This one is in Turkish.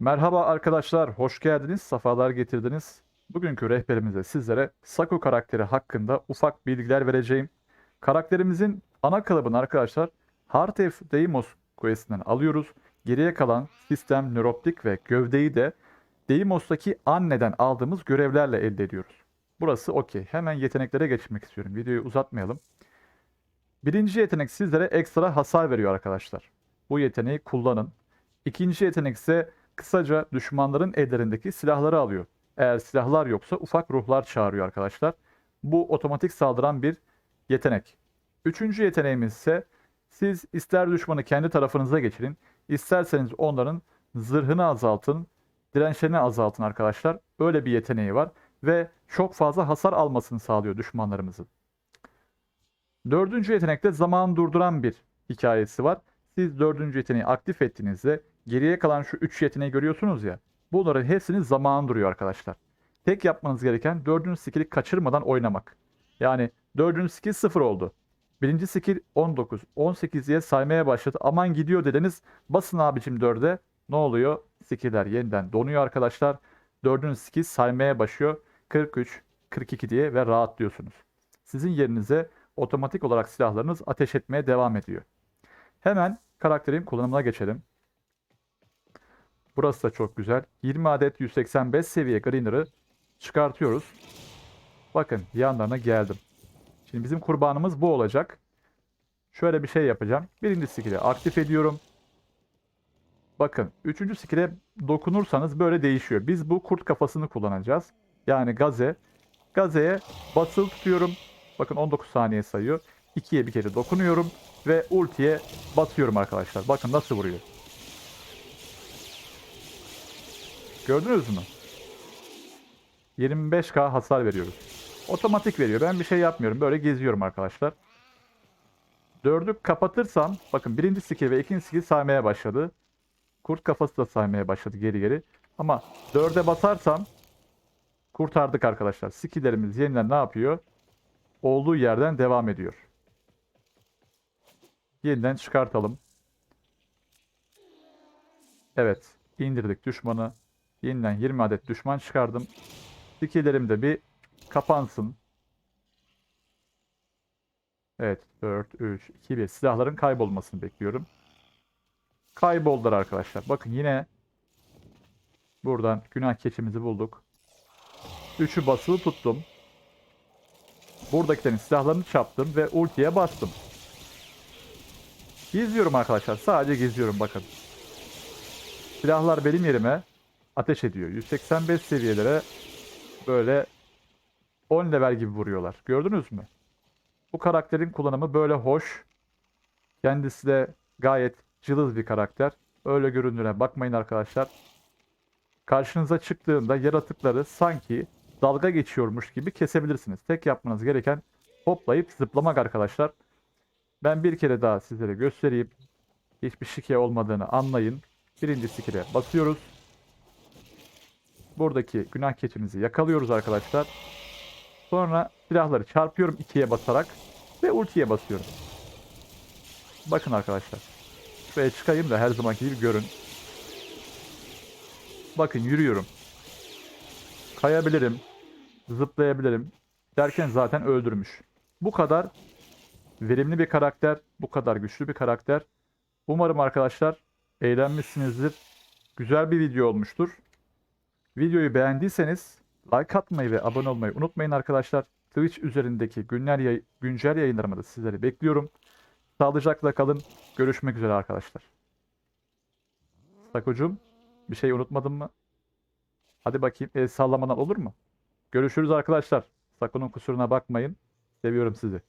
Merhaba arkadaşlar, hoş geldiniz, sefalar getirdiniz. Bugünkü rehberimizde sizlere Saku karakteri hakkında ufak bilgiler vereceğim. Karakterimizin ana kalıbını arkadaşlar Heart of Deimos questinden alıyoruz. Geriye kalan sistem, nöroptik ve gövdeyi de Deimos'taki anneden aldığımız görevlerle elde ediyoruz. Burası okey. Hemen yeteneklere geçmek istiyorum. Videoyu uzatmayalım. Birinci yetenek sizlere ekstra hasar veriyor arkadaşlar. Bu yeteneği kullanın. İkinci yetenek ise kısaca düşmanların ellerindeki silahları alıyor. Eğer silahlar yoksa ufak ruhlar çağırıyor arkadaşlar. Bu otomatik saldıran bir yetenek. Üçüncü yeteneğimiz ise siz ister düşmanı kendi tarafınıza geçirin, isterseniz onların zırhını azaltın, dirençlerini azaltın arkadaşlar. Öyle bir yeteneği var ve çok fazla hasar almasını sağlıyor düşmanlarımızın. Dördüncü yetenekte zaman durduran bir hikayesi var. Siz dördüncü yeteneği aktif ettiğinizde geriye kalan şu üç yeteneği görüyorsunuz ya. Bunların hepsinin zamanı duruyor arkadaşlar. Tek yapmanız gereken dördüncü skill'i kaçırmadan oynamak. Yani dördüncü skill sıfır oldu. Birinci skill 19, 18 diye saymaya başladı. Aman gidiyor dediniz. Basın abicim 4'e. Ne oluyor? Skill'ler yeniden donuyor arkadaşlar. Dördüncü skill saymaya başlıyor. 43, 42 diye ve rahatlıyorsunuz. Sizin yerinize otomatik olarak silahlarınız ateş etmeye devam ediyor. Hemen karakterin kullanımına geçelim. Burası da çok güzel. 20 adet 185 seviye Greener'ı çıkartıyoruz. Bakın yanlarına geldim. Şimdi bizim kurbanımız bu olacak. Şöyle bir şey yapacağım. Birinci skill'i aktif ediyorum. Bakın üçüncü skill'e dokunursanız böyle değişiyor. Biz bu kurt kafasını kullanacağız. Yani gaze. Gazeye basılı tutuyorum. Bakın 19 saniye sayıyor. 2'ye bir kere dokunuyorum ve ultiye basıyorum arkadaşlar. Bakın nasıl vuruyor. Gördünüz mü? 25k hasar veriyoruz. Otomatik veriyor. Ben bir şey yapmıyorum. Böyle geziyorum arkadaşlar. Dördü kapatırsam bakın birinci skill ve ikinci skill saymaya başladı. Kurt kafası da saymaya başladı geri geri. Ama dörde basarsam kurtardık arkadaşlar. Skill'lerimiz yeniden ne yapıyor? Olduğu yerden devam ediyor. Yeniden çıkartalım. Evet. indirdik düşmanı. Yeniden 20 adet düşman çıkardım. Skill'lerim de bir kapansın. Evet. 4, 3, 2, 1. Silahların kaybolmasını bekliyorum. Kayboldular arkadaşlar. Bakın yine buradan günah keçimizi bulduk. 3'ü basılı tuttum. Buradakilerin silahlarını çaptım ve ultiye bastım. Geziyorum arkadaşlar. Sadece geziyorum bakın. Silahlar benim yerime ateş ediyor. 185 seviyelere böyle 10 level gibi vuruyorlar. Gördünüz mü? Bu karakterin kullanımı böyle hoş. Kendisi de gayet cılız bir karakter. Öyle göründüğüne bakmayın arkadaşlar. Karşınıza çıktığında yaratıkları sanki dalga geçiyormuş gibi kesebilirsiniz. Tek yapmanız gereken hoplayıp zıplamak arkadaşlar. Ben bir kere daha sizlere göstereyim. Hiçbir şike olmadığını anlayın. Birinci skill'e basıyoruz. Buradaki günah keçimizi yakalıyoruz arkadaşlar. Sonra silahları çarpıyorum ikiye basarak ve ultiye basıyorum. Bakın arkadaşlar. Şuraya çıkayım da her zamanki gibi görün. Bakın yürüyorum. Kayabilirim. Zıplayabilirim. Derken zaten öldürmüş. Bu kadar verimli bir karakter. Bu kadar güçlü bir karakter. Umarım arkadaşlar eğlenmişsinizdir. Güzel bir video olmuştur. Videoyu beğendiyseniz like atmayı ve abone olmayı unutmayın arkadaşlar. Twitch üzerindeki günler yay- güncel yayınlarımda sizleri bekliyorum. Sağlıcakla kalın. Görüşmek üzere arkadaşlar. Sakocuğum bir şey unutmadın mı? Hadi bakayım el sallamadan olur mu? Görüşürüz arkadaşlar. Sako'nun kusuruna bakmayın. Seviyorum sizi.